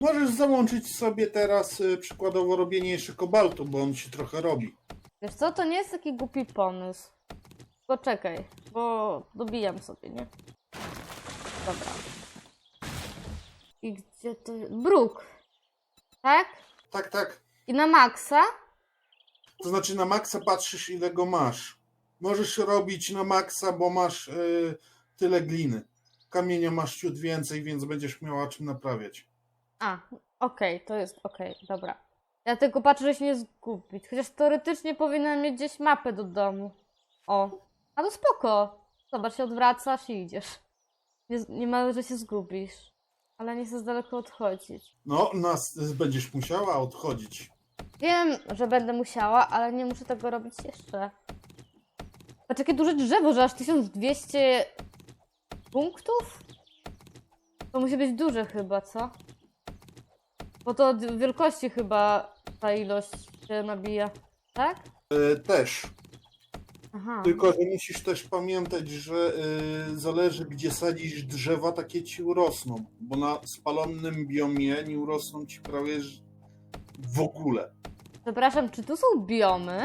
Możesz załączyć sobie teraz y, przykładowo robienie jeszcze kobaltu, bo on się trochę robi. Wiesz co, to nie jest taki głupi pomysł. Poczekaj, bo dobijam sobie, nie? Dobra. I gdzie to jest? Bruk. Tak? Tak, tak. I na maksa? To znaczy na maksa patrzysz ile go masz. Możesz robić na maksa, bo masz y, tyle gliny. Kamienia masz ciut więcej, więc będziesz miała czym naprawiać. A, okej, to jest okej, dobra. Ja tylko patrzę, żeby się nie zgubić. Chociaż teoretycznie powinnam mieć gdzieś mapę do domu. O. A to spoko. Zobacz, się odwracasz i idziesz. Nie, nie ma, że się zgubisz. Ale nie chcę z daleko odchodzić. No, nas będziesz musiała odchodzić. Wiem, że będę musiała, ale nie muszę tego robić jeszcze. Patrz, jakie duże drzewo, że aż 1200 punktów? To musi być duże chyba, co? Bo to od wielkości chyba ta ilość się nabija, tak? Y, też. Aha. Tylko, że musisz też pamiętać, że y, zależy gdzie sadzisz drzewa, takie ci urosną. Bo na spalonym biomie nie urosną ci prawie w ogóle. Przepraszam, czy tu są biomy?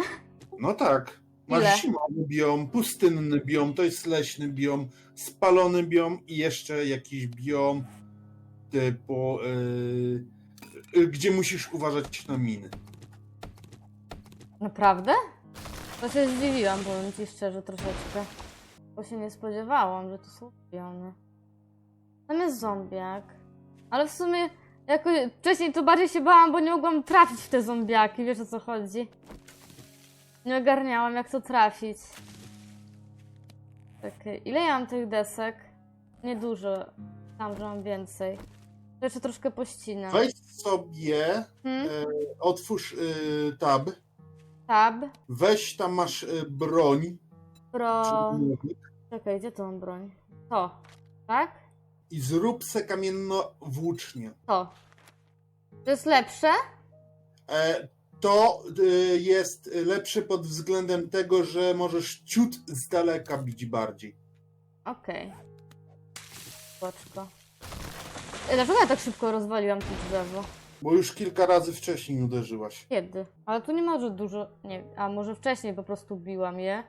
No tak. Masz Ile? zimowy biom, pustynny biom, to jest leśny biom, spalony biom i jeszcze jakiś biom typu, y, gdzie musisz uważać na miny. Naprawdę? To się zdziwiłam, powiem ci szczerze, troszeczkę. Bo się nie spodziewałam, że to są biomy. Tam jest zombiak. Ale w sumie, jako wcześniej to bardziej się bałam, bo nie mogłam trafić w te zombiaki, wiesz o co chodzi. Nie ogarniałam, jak to trafić. Czekaj, ile ja mam tych desek? Niedużo. Tam, że mam więcej. Jeszcze troszkę pościnam. Wejdź sobie, Hmm? e, otwórz y, tab, Tab, weź tam masz y, broń pro... czy- Czekaj, gdzie to mam broń? To, tak? i zrób se kamienno włócznie. To. To jest lepsze? E, to y, jest lepsze pod względem tego, że możesz ciut z daleka bić bardziej. Okej. Boczko. Ej, Dlaczego ja tak szybko rozwaliłam to drzewo? Bo już kilka razy wcześniej uderzyłaś. Kiedy? Ale tu nie może dużo. Nie A może wcześniej po prostu biłam je?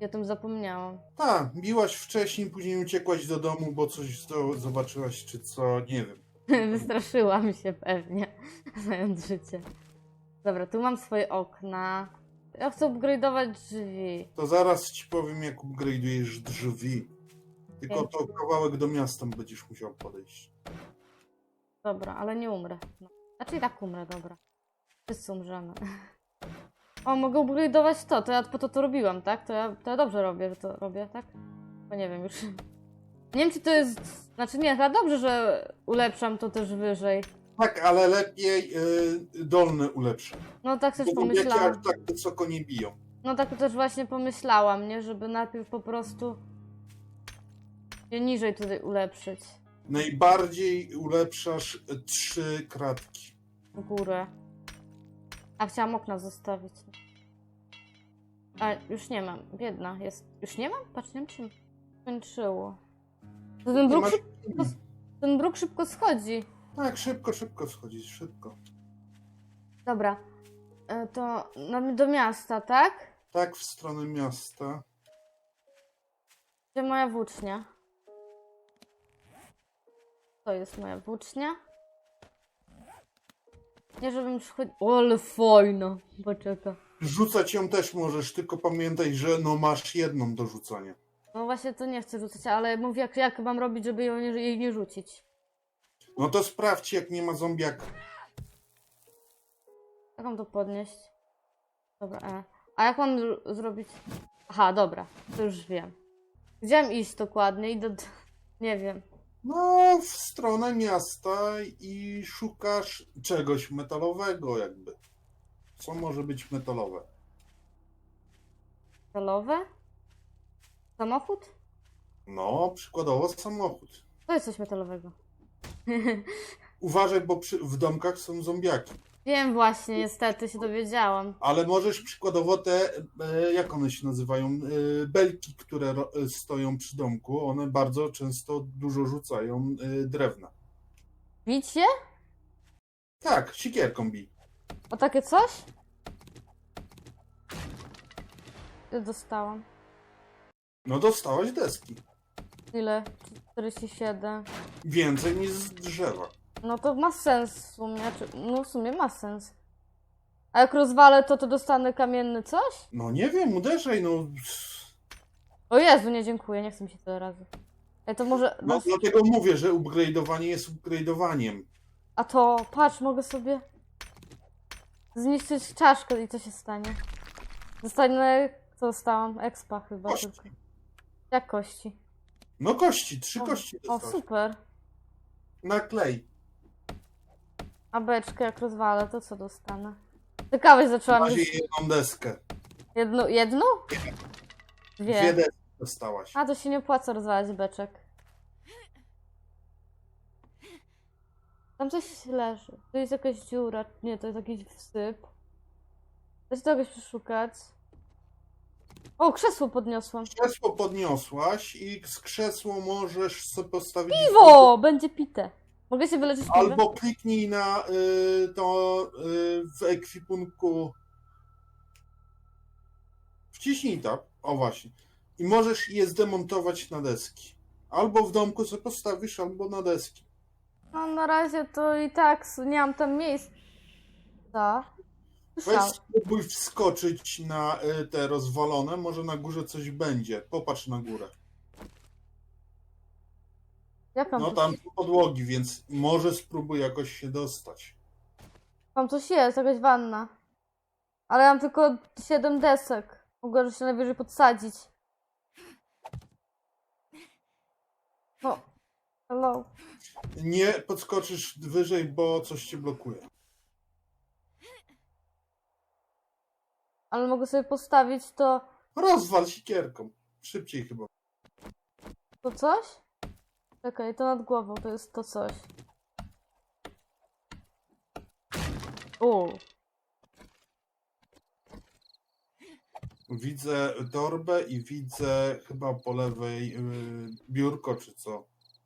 Ja o tym zapomniałam. Tak, biłaś wcześniej, później uciekłaś do domu, bo coś zo- zobaczyłaś, czy co, nie wiem. Wystraszyłam się pewnie, znając życie. Dobra, tu mam swoje okna. Ja chcę upgrade'ować drzwi. To zaraz ci powiem, jak upgrade'ujesz drzwi. Tylko to kawałek do miasta będziesz musiał podejść. Dobra, ale nie umrę. No. Znaczy i tak umrę, dobra. Wszyscy umrzemy. O, mogę upgrade'ować to, to ja po to to robiłam, tak? To ja, to ja dobrze robię, że to robię, tak? Bo nie wiem już. Nie wiem, czy to jest... Znaczy nie, chyba dobrze, że ulepszam to też wyżej. Tak, ale lepiej y, dolne ulepszę. No tak też Bo pomyślałam. aż tak wysoko nie biją. No tak też właśnie pomyślałam, nie? Żeby najpierw po prostu je niżej tutaj ulepszyć. Najbardziej ulepszasz trzy kratki. w górę. A chciałam okna zostawić. A już nie mam. Biedna jest. Już nie mam? Patrz, nie wiem czym skończyło. To ten bruk, masz... szybko, ten bruk szybko schodzi. Tak, szybko, szybko schodzić, szybko. Dobra. E, To na, do miasta, tak? Tak, w stronę miasta. Gdzie moja włócznia? To jest moja włócznia. Nie, żebym przychodził. Ale fajna. Poczekaj. Rzucać ją też możesz, tylko pamiętaj, że no masz jedną do rzucania. No właśnie to nie chcę rzucać, ale mówię jak, jak mam robić, żeby ją nie, jej nie rzucić. No to sprawdź, jak nie ma zombiaka. Jak mam to podnieść? Dobra, e. A jak mam zr- zrobić? Aha, dobra, to już wiem. Gdzie mam iść dokładnie? Idę do... Nie wiem. No, w stronę miasta i szukasz czegoś metalowego, jakby. Co może być metalowe? Celowe? Samochód? No, przykładowo samochód. To jest coś metalowego. Uważaj, bo przy, w domkach są zombiaki. Wiem właśnie, niestety się dowiedziałam. Ale możesz przykładowo te, e, jak one się nazywają, e, belki, które ro, e, stoją przy domku, one bardzo często dużo rzucają e, drewna. Bić? Tak, sikierką bij. O takie coś? Ja dostałam. No dostałaś deski. Ile? 47. Więcej niż z drzewa. No to ma sens w sumie. Czy... No w sumie ma sens. A jak rozwalę to, to dostanę kamienny coś? No nie wiem, uderzaj, no. O Jezu, nie dziękuję, nie chcę mi się tyle razy. Ej, to może... No dlatego mówię, że upgrade'owanie jest upgrade'owaniem. A to, patrz, mogę sobie zniszczyć czaszkę i co się stanie? Dostanę, co dostałam? Expa chyba Kości. tylko. Jak kości? No kości, trzy kości O, super. Na klej. A beczkę jak rozwalę, to co dostanę? Ciekawe, zaczęłam Masz już... jedną deskę. Jedną, jedną? Dwie. Dwie deski dostałaś. A, to się nie opłaca rozwalać beczek. Tam coś leży. Tu jest jakaś dziura. Nie, to jest jakiś wsyp. Da się to jakoś przeszukać. O, krzesło podniosłam. Krzesło podniosłaś i z krzesło możesz sobie postawić... Piwo! Będzie pite. Mogę się wyleczyć piwem? Albo kliknij na y, to y, w ekwipunku. Wciśnij tab. O właśnie. I możesz je zdemontować na deski. Albo w domku sobie postawisz, albo na deski. No na razie to i tak nie mam tam miejsca. Weź spróbuj wskoczyć na y, te rozwalone, może na górze coś będzie. Popatrz na górę. Jak tam, No tam są podłogi, więc może spróbuj jakoś się dostać. tam coś jest, jakaś wanna. Ale ja mam tylko 7 desek. Mogę się najwyżej podsadzić. O, hello. Nie podskoczysz wyżej, bo coś cię blokuje. Ale mogę sobie postawić to, Rozwal sikierką. Szybciej chyba. to coś? Czekaj, to nad głową, to jest to coś. O, Widzę torbę i widzę chyba po lewej yy, biurko czy co.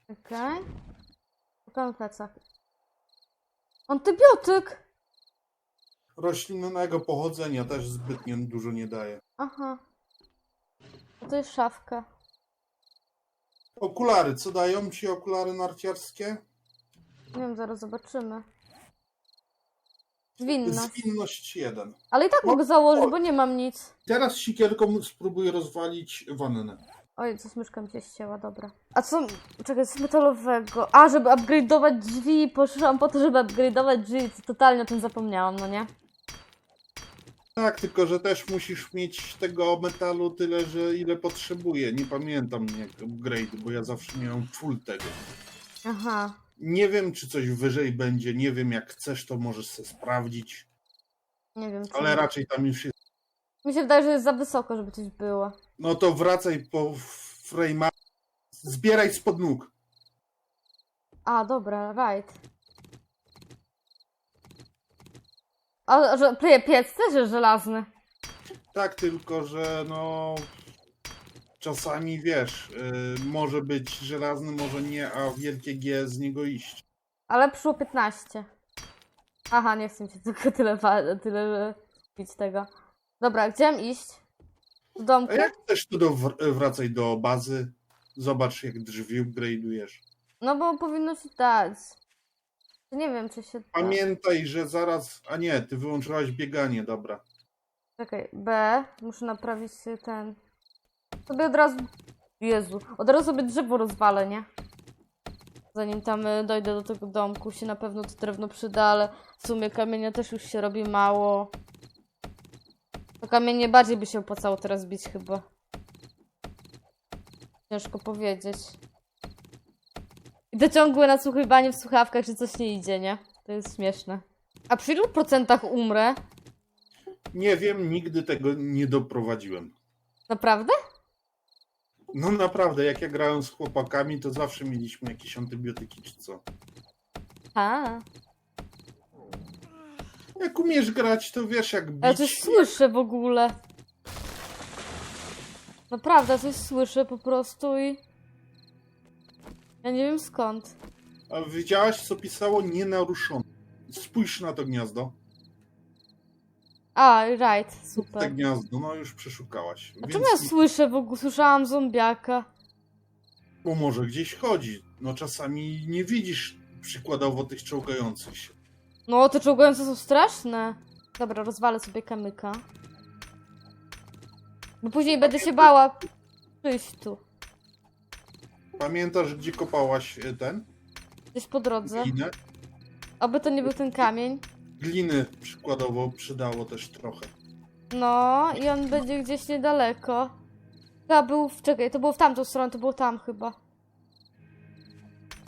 okej. Szukamy plecach. Antybiotyk! Roślinnego pochodzenia też zbytnio dużo nie daje. Aha. A to jest szafka. Okulary, co dają ci okulary narciarskie? Nie wiem, zaraz zobaczymy. Zwinna. Zwinność 1. Ale i tak mogę założyć, bo nie mam nic. Teraz sikierką spróbuj rozwalić wannę. Oj, coś myszka mi się ścięła, dobra. A co, czekaj, coś metalowego. A, żeby upgrade'ować drzwi, poszłam po to, żeby upgrade'ować drzwi, to totalnie o tym zapomniałam, no nie? Tak, tylko że też musisz mieć tego metalu tyle, że ile potrzebuje. Nie pamiętam jak upgrade, bo ja zawsze miałem full tego. Aha. Nie wiem, czy coś wyżej będzie, nie wiem, jak chcesz, to możesz sobie sprawdzić, Nie wiem, co. ale raczej tam już jest. Mi się wydaje, że jest za wysoko, żeby coś było. No to wracaj po frame'a, zbieraj spod nóg. A, dobra, right. A, że pie- piec też jest żelazny. Tak, tylko że no czasami wiesz, y, może być żelazny, może nie, a wielkie G z niego iść. Ale przyszło 15. Aha, nie chcę mi się tylko tyle, wa- tyle pić tego. Dobra, gdzie mam iść? Do domku? A jak chcesz, to do, wr- wracaj do bazy, zobacz jak drzwi upgrade'ujesz. No bo powinno się dać. Nie wiem, czy się. Pamiętaj, że zaraz, a nie, ty wyłączyłaś bieganie, dobra. Czekaj, B. Muszę naprawić ten. Sobie od razu. Jezu, od razu sobie drzewo rozwalę, nie? Zanim tam y, dojdę do tego domku, się na pewno to drewno przyda, ale w sumie kamienia też już się robi mało. To kamienie bardziej by się opłacało teraz bić chyba. Ciężko powiedzieć. I to ciągłe nasłuchiwanie w słuchawkach, czy coś nie idzie, nie? To jest śmieszne. A przy ilu procentach umrę? Nie wiem, nigdy tego nie doprowadziłem. Naprawdę? No naprawdę, jak ja grałem z chłopakami, to zawsze mieliśmy jakieś antybiotyki czy co. A, Jak umiesz grać, to wiesz jak bić. ja coś słyszę w ogóle. Naprawdę, coś słyszę po prostu i... Ja nie wiem skąd. A widziałaś, co pisało nienaruszone. Spójrz na to gniazdo. A, right, Te super. gniazdo, no już przeszukałaś. A czemu ja słyszę w ogóle? Słyszałam zombiaka. bo może gdzieś chodzi. No czasami nie widzisz przykładowo tych czołgających się. No, te czołgające są straszne. Dobra, rozwalę sobie kamyka. Bo później będę się bała przyjść tu. Pamiętasz, gdzie kopałaś e, ten? Gdzieś po drodze. Glinę? Aby to nie był ten kamień. Gliny przykładowo przydało też trochę. No, i on będzie gdzieś niedaleko. Chyba był w... Czekaj, to było w tamtą stronę, to było tam chyba.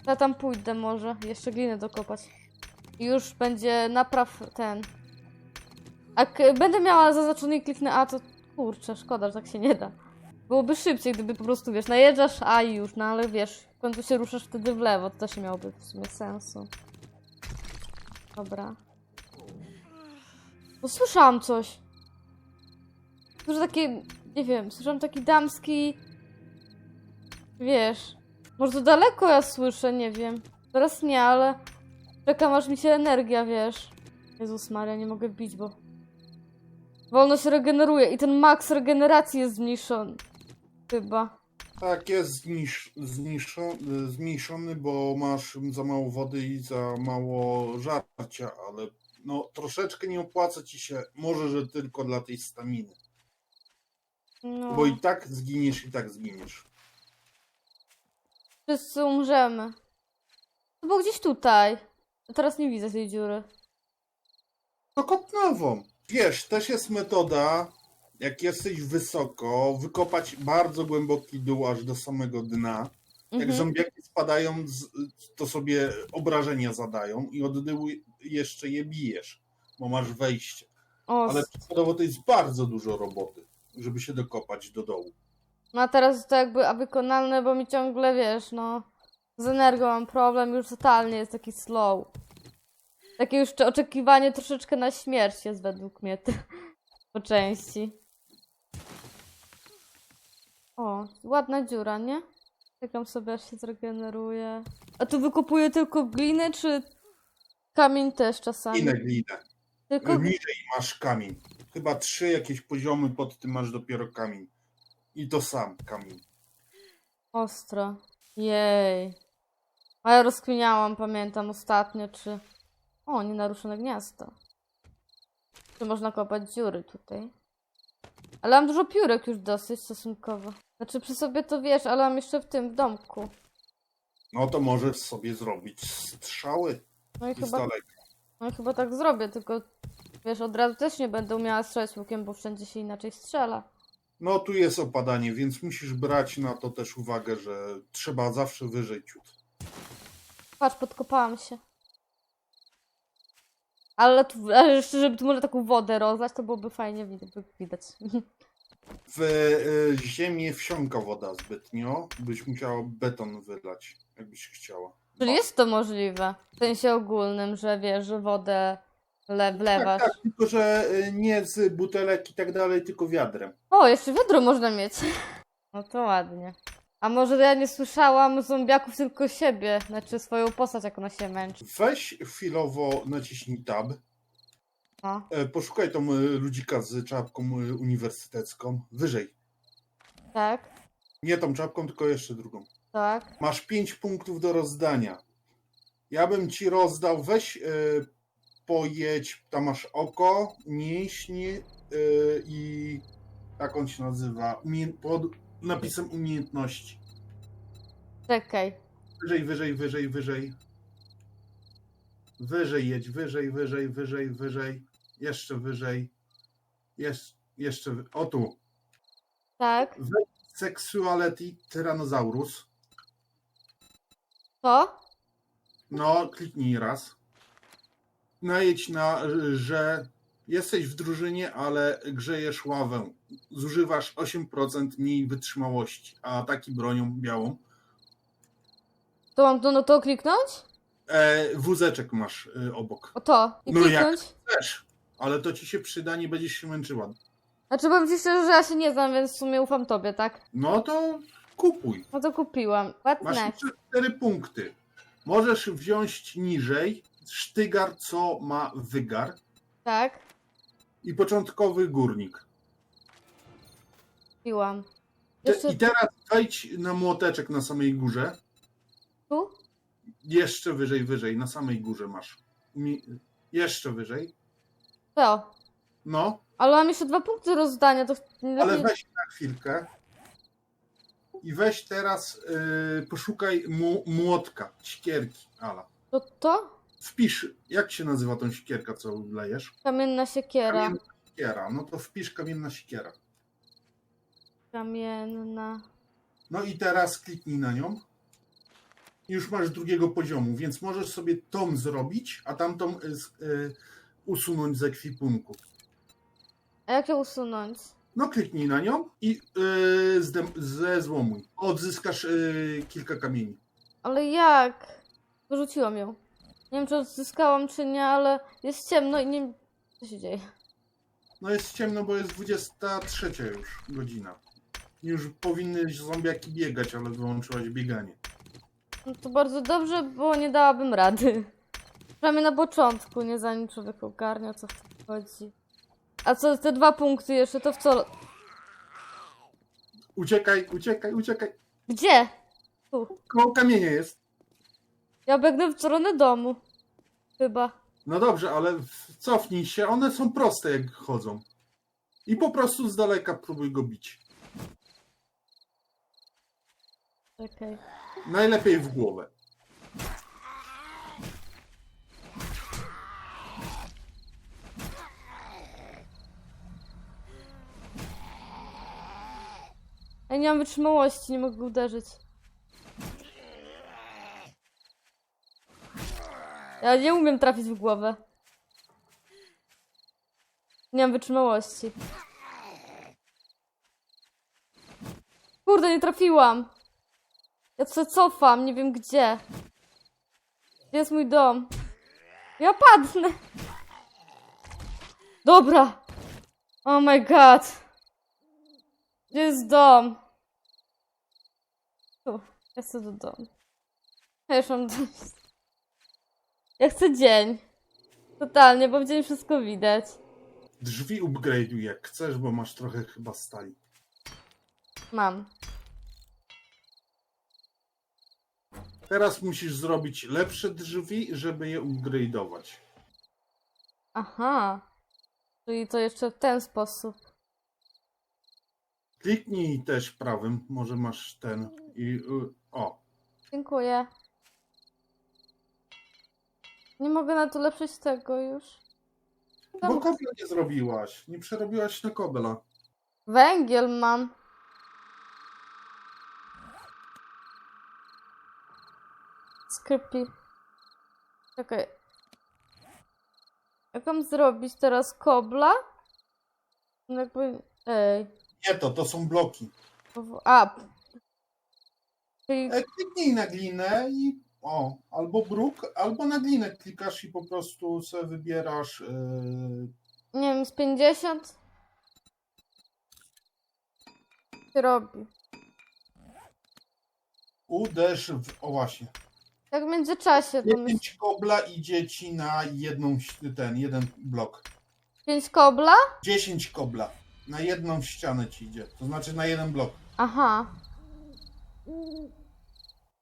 Ja tam pójdę może. Jeszcze gliny dokopać. I już będzie napraw ten. Jak będę miała zaznaczony i kliknę A, to kurczę, szkoda, że tak się nie da. Byłoby szybciej, gdyby po prostu, wiesz, najeżdżasz A już, no ale wiesz, w końcu się ruszasz wtedy w lewo, to też nie miałoby w sumie sensu. Dobra. No słyszałam coś. Słyszę takie, nie wiem, słyszałam taki damski... Wiesz, może to daleko ja słyszę, nie wiem. Teraz nie, ale czekam aż mi się energia, wiesz. Jezus Maria, nie mogę bić, bo... Wolno się regeneruje i ten max regeneracji jest zmniejszony. Chyba. Tak, jest znisz, zniszczony, zmniejszony, bo masz za mało wody i za mało żarcia, ale no troszeczkę nie opłaca ci się, może, że tylko dla tej staminy. No. Bo i tak zginiesz, i tak zginiesz. Wszyscy umrzemy. To było gdzieś tutaj. Teraz nie widzę tej dziury. No kop nową. Wiesz, też jest metoda, jak jesteś wysoko, wykopać bardzo głęboki dół aż do samego dna. Jak Mhm. zombiaki spadają, to sobie obrażenia zadają i od dołu jeszcze je bijesz, bo masz wejście. O, Ale przykładowo to jest bardzo dużo roboty, żeby się dokopać do dołu. No a teraz to jakby a wykonalne, bo mi ciągle wiesz, no. Z energią mam problem, już totalnie jest taki slow. Takie już cze- oczekiwanie troszeczkę na śmierć jest według mnie po części. O, ładna dziura, nie? Czekam sobie aż się zregeneruje. A tu wykopuję tylko gliny, czy kamień też czasami? Inę glinę. Tylko Niżej masz kamień. Chyba trzy jakieś poziomy pod tym masz dopiero kamień. I to sam kamień. Ostro. Jej. A ja rozkminiałam, pamiętam ostatnio, czy... O, nienaruszone gniazdo. Czy można kopać dziury tutaj? Ale mam dużo piórek już dosyć stosunkowo. Znaczy przy sobie to wiesz, ale mam jeszcze w tym, w domku. No to możesz sobie zrobić strzały No i i z chyba, daleka. no i chyba tak zrobię, tylko wiesz, od razu też nie będę umiała strzelać łukiem, bo wszędzie się inaczej strzela. No tu jest opadanie, więc musisz brać na to też uwagę, że trzeba zawsze wyżej ciut. Patrz, podkopałam się. Ale, tu, ale jeszcze, żeby tu może taką wodę rozlać, to byłoby fajnie widać. widać. W y, ziemię wsiąka woda zbytnio, byś musiała beton wylać, jakbyś chciała. Czyli jest to możliwe. W sensie ogólnym, że wiesz, że wodę le wlewasz. Tak, tak, tylko że y, nie z butelek i tak dalej, tylko wiadrem. O, jeszcze wiadro można mieć. No to ładnie. A może ja nie słyszałam zombiaków, tylko siebie, znaczy swoją postać, jak ona się męczy. Weź chwilowo, naciśnij tab, No, e, poszukaj tą y, ludzika z czapką y, uniwersytecką, wyżej. tak, Nie tą czapką, tylko jeszcze drugą. tak. Masz 5 punktów do rozdania. Ja bym ci rozdał, weź y, pojedź, tam masz oko, mięśnie y, i jak on się nazywa, Umie, pod napisem umiejętności. Czekaj. Wyżej, wyżej, wyżej, wyżej. Wyżej jedź, wyżej, wyżej, wyżej, wyżej. Jeszcze wyżej. Jesz, jeszcze, wy- o tu. Tak. Sexuality Tyrannosaurus. To? No, kliknij raz. Najedź na, że jesteś w drużynie, ale grzejesz ławę. Zużywasz 8% mniej wytrzymałości, a ataki bronią białą. To mam to, no to kliknąć? E, wózeczek masz y, obok. O to. I No jak? kliknąć? Też, ale to ci się przyda, nie będziesz się męczyła. Znaczy powiem ci szczerze, że ja się nie znam, więc w sumie ufam tobie, tak? No to kupuj. No to kupiłam. Masz jeszcze 4 punkty. Możesz wziąć niżej, sztygar, co ma wygar Tak, i początkowy górnik. Piłam. Jeszcze I teraz wejdź na młoteczek na samej górze. tu? Jeszcze wyżej, wyżej, na samej górze masz. Mi, jeszcze wyżej. To. No, Ale mam jeszcze dwa punkty rozdania, to ale weź na chwilkę. I weź teraz, yy, poszukaj mu, młotka, sikierki, Ala. To to? Wpisz, jak się nazywa tą sikierka, co lejesz? Kamienna siekiera. Kamienna siekiera. No to wpisz kamienna siekiera. Kamienna. No i teraz kliknij na nią. Już masz drugiego poziomu, więc możesz sobie tą zrobić, a tamtą y, y, usunąć z ekwipunku. A jak ją usunąć? No kliknij na nią i y, zdem, zezłomuj. Odzyskasz y, kilka kamieni. Ale jak? Wyrzuciłam ją. Nie wiem, czy odzyskałam, czy nie, ale jest ciemno i nie co się dzieje. No jest ciemno, bo jest 23 już godzina. Już powinny zombiaki biegać, ale wyłączyłaś bieganie. No to bardzo dobrze, bo nie dałabym rady. Przynajmniej na początku, nie zanim człowiek ogarnia, o co w tym chodzi. A co, te dwa punkty jeszcze, to w co? Uciekaj, uciekaj, uciekaj. Gdzie? Tu. Koło kamienia jest. Ja biegnę w stronę domu. Chyba. No dobrze, ale w- cofnij się, one są proste jak chodzą. I po prostu z daleka próbuj go bić. Czekaj. Najlepiej w głowę. Ja nie mam wytrzymałości, nie mogę go uderzyć. Ja nie umiem trafić w głowę. Nie mam wytrzymałości. Kurde, nie trafiłam. Ja się cofam, nie wiem gdzie. Gdzie jest mój dom? Ja padnę. Dobra. Oh my god. Gdzie jest dom? Tu, ja chcę do domu. Ja już mam dość. Ja chcę dzień. Totalnie, bo w dzień wszystko widać. Drzwi upgrade'uj jak chcesz, bo masz trochę chyba stali. Mam. Teraz musisz zrobić lepsze drzwi, żeby je upgrade'ować. Aha. Czyli to jeszcze w ten sposób. Kliknij też prawym, może masz ten i y, o. Dziękuję. Nie mogę na to lepszyć tego już. Bo kobla nie zrobiłaś, nie przerobiłaś na kobla. Węgiel mam. Skrypi. Czekaj. Jak mam zrobić teraz kobla? No Jakby... Ej. Nie to, to są bloki. A. Czyli... E, kliknij na glinę i o, albo bruk, albo na glinę klikasz i po prostu sobie wybierasz yy, Nie wiem, z 50? się robi. uderz w, o właśnie. Jak w międzyczasie to myślę. 5 kobla idzie ci na jedną, ś- ten, jeden blok. 5 kobla? 10 kobla na jedną ścianę ci idzie, to znaczy na jeden blok. Aha.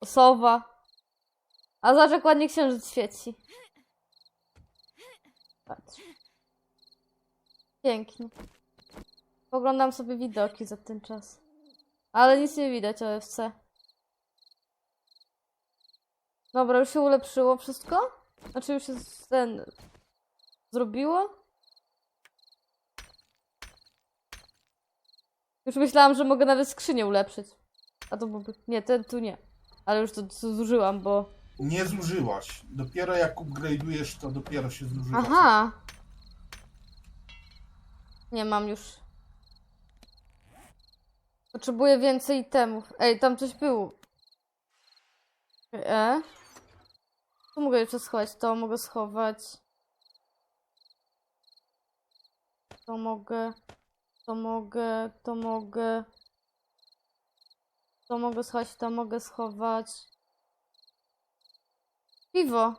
Sowa. A zobacz jak ładnie księżyc świeci. Patrz. Pięknie. Poglądam sobie widoki za ten czas. Ale nic nie widać OFC. Dobra, już się ulepszyło wszystko? Znaczy już się ten... Zrobiło? Już myślałam, że mogę nawet skrzynię ulepszyć. A to byłby... Nie, ten tu nie. Ale już to to zużyłam, bo... Nie zużyłaś. Dopiero jak upgrade'ujesz, to dopiero się zużywa. Aha! Nie mam już. Potrzebuję więcej itemów. Ej, tam coś było. E? Tu mogę jeszcze schować. To mogę schować. To mogę. To mogę. To mogę. To mogę schować. To mogę schować. Piwo.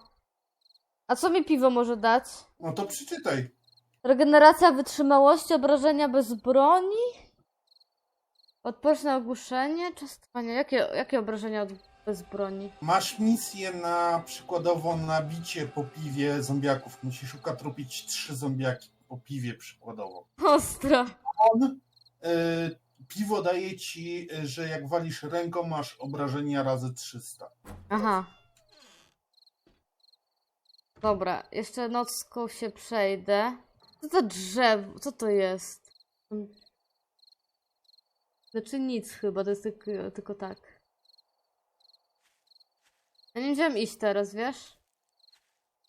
A co mi piwo może dać? No to przeczytaj. Regeneracja wytrzymałości, obrażenia bez broni? Odporność na ogłuszenie? Czas trwania. Jakie, jakie obrażenia od, bez broni? Masz misję na przykładowo nabicie po piwie zombiaków. Musisz ukatrupić trzy zombiaki po piwie przykładowo. Ostro. On, y, piwo daje ci, y, że jak walisz ręką, masz obrażenia razy 300. Aha. Dobra, jeszcze nocką się przejdę. Co to drzewo? Co to jest? Znaczy nic chyba, to jest tylko, tylko tak. Ja nie wiedziałem iść teraz, wiesz?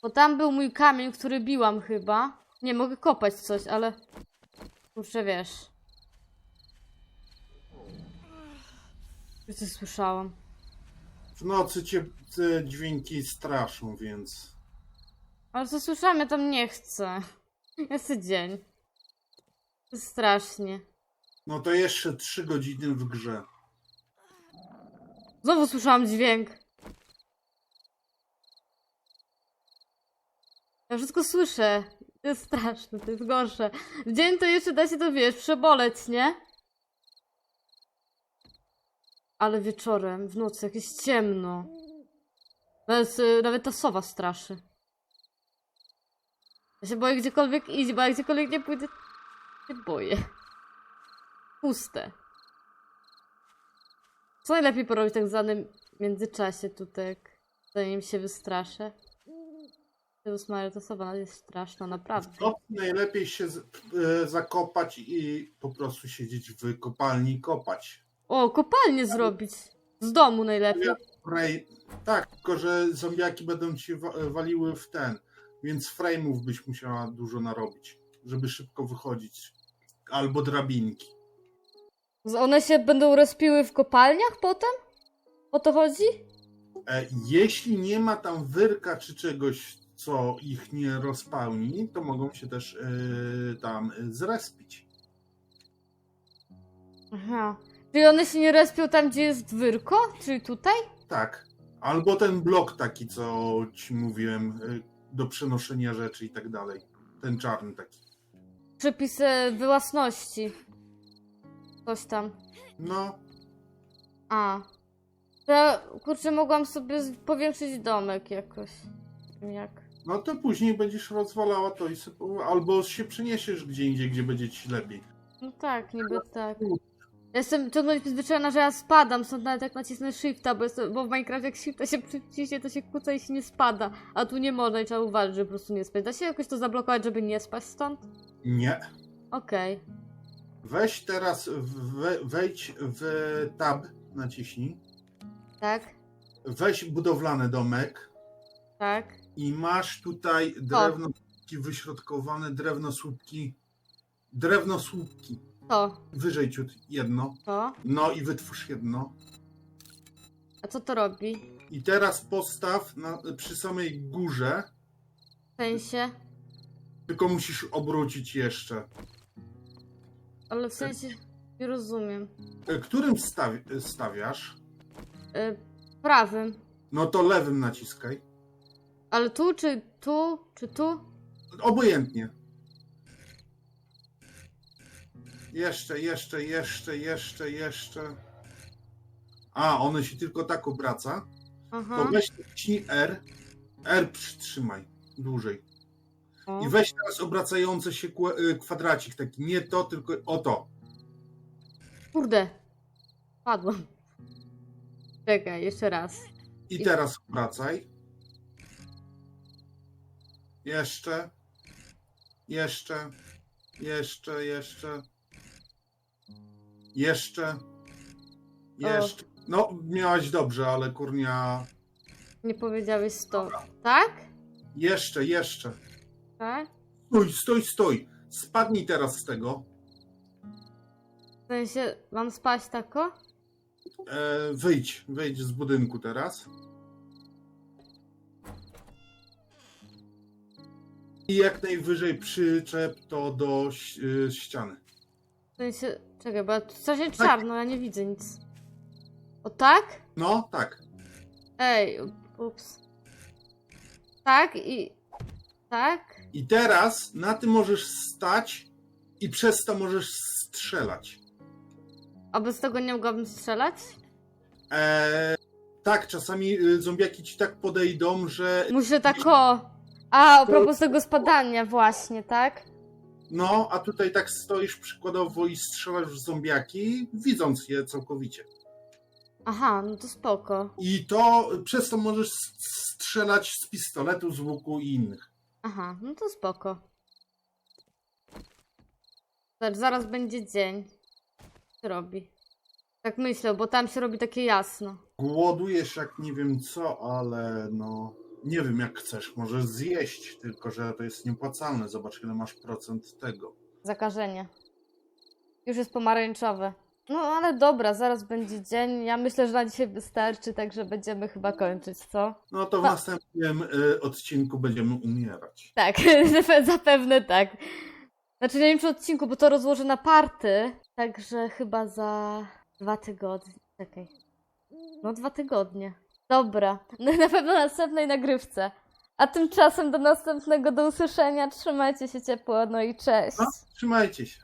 Bo tam był mój kamień, który biłam chyba. Nie, mogę kopać coś, ale... Kurczę, wiesz. Już coś słyszałam. W nocy cię te dźwięki straszą, więc... Ale co słyszałam, ja tam nie chcę. Jest dzień. To jest strasznie. No to jeszcze 3 godziny w grze. Znowu słyszałam dźwięk. Ja wszystko słyszę. To jest straszne, to jest gorsze. W dzień to jeszcze da się to, wiesz, przeboleć, nie? Ale wieczorem, w nocy, jak jest ciemno. Nawet, y, nawet ta sowa straszy. Ja się boję gdziekolwiek iść, bo jak gdziekolwiek nie pójdę, się boję. Puste. Co najlepiej porobić tak zwanym międzyczasie tutaj, zanim się wystraszę? Jezus Maria, to sowa jest straszna, naprawdę. No, najlepiej się z, e, zakopać i po prostu siedzieć w kopalni i kopać. O, kopalnię zrobić! Z domu najlepiej. Frej... Tak, tylko że zombiaki będą ci wa- waliły w ten, więc frame'ów byś musiała dużo narobić, żeby szybko wychodzić. Albo drabinki. One się będą respiły w kopalniach potem? O to chodzi? E, jeśli nie ma tam wyrka czy czegoś, co ich nie rozpełni, to mogą się też e, tam e, zrespić. Aha. Czyli one się nie respią tam, gdzie jest wyrko? Czyli tutaj? Tak. Albo ten blok taki, co ci mówiłem, e, do przenoszenia rzeczy i tak dalej. Ten czarny taki. Przepisy własności. Coś tam. No, A. To ja, kurczę, mogłam sobie z- powiększyć domek jakoś. Jak? No to później będziesz rozwalała to i sobie, albo się przeniesiesz gdzie indziej, gdzie będzie ci lepiej. No tak, niby tak. Ja Jestem ciągle przyzwyczajona, że ja spadam, stąd nawet jak nacisnę shifta, bo, jestem, bo w Minecraft jak shifta się przyciśnie, to się kłóca i się nie spada. A tu nie można i trzeba uważać, żeby po prostu nie spać. Da się jakoś to zablokować, żeby nie spać stąd? Nie. Okej. Weź teraz, we, wejdź w tab, naciśnij. Tak, Weź budowlany domek tak. I masz tutaj drewno słupki wyśrodkowane, drewno słupki, drewno słupki. To, Wyżej ciut jedno. to. No i wytwórz jedno. A co to robi? I teraz postaw na, przy samej górze, W sensie? tylko musisz obrócić jeszcze. Ale w sensie... Nie rozumiem. E, Którym stawi, stawiasz? Y, prawym. No to lewym naciskaj. Ale tu, czy tu, czy tu? Obojętnie. Jeszcze, jeszcze, jeszcze, jeszcze, jeszcze. A, one się tylko tak obraca. Aha. To weź naciśnij R. R przytrzymaj dłużej. O. I weź teraz obracający się y, kwadracik taki. Nie to, tylko o to. Kurde. Padłam. Czekaj, jeszcze raz. I I- teraz obracaj. Jeszcze. Jeszcze. Jeszcze, jeszcze. Jeszcze. Jeszcze. No, miałaś dobrze, ale kurnia. Nie powiedziałeś stop. Tak? Jeszcze, jeszcze. Tak? Stój, stój, stój. Spadnij teraz z tego. W sensie, mam spać tako? E, wyjdź, wyjdź z budynku teraz. I jak najwyżej przyczep to do ś- y, ściany. W sensie, czekaj, bo ja tu strasznie czarno, ja nie widzę nic. O tak? No, tak. Ej, ups. Tak i... Tak? I teraz na tym możesz stać i przez to możesz strzelać. A bez tego nie mogłabym strzelać? Eee, tak, czasami y, zombiaki ci tak podejdą, że Muszę tak o... A, a propos tego spadania właśnie, tak? no, a tutaj tak stoisz przykładowo i strzelasz w zombiaki, widząc je całkowicie. Aha, no to spoko. I to przez to możesz strzelać z pistoletu, z łuku i innych. Aha, no to spoko. Zobacz, zaraz będzie dzień. Co robi? Tak myślę, bo tam się robi takie jasno. Głodujesz jak nie wiem co, ale no nie wiem jak chcesz, możesz zjeść, tylko że to jest niepłacalne. Zobacz ile masz procent tego. Zakażenie. Już jest pomarańczowe. No ale dobra, zaraz będzie dzień. Ja myślę, że na dzisiaj wystarczy, także będziemy chyba kończyć, co? No to w Pa- następnym y, odcinku będziemy umierać. Tak, zape- zapewne tak. Znaczy nie wiem czy odcinku, bo to rozłożę na party, także chyba za dwa tygodnie. Czekaj. No dwa tygodnie. Dobra, no, na pewno na następnej nagrywce. A tymczasem do następnego, do usłyszenia. Trzymajcie się ciepło, no i cześć. No, trzymajcie się.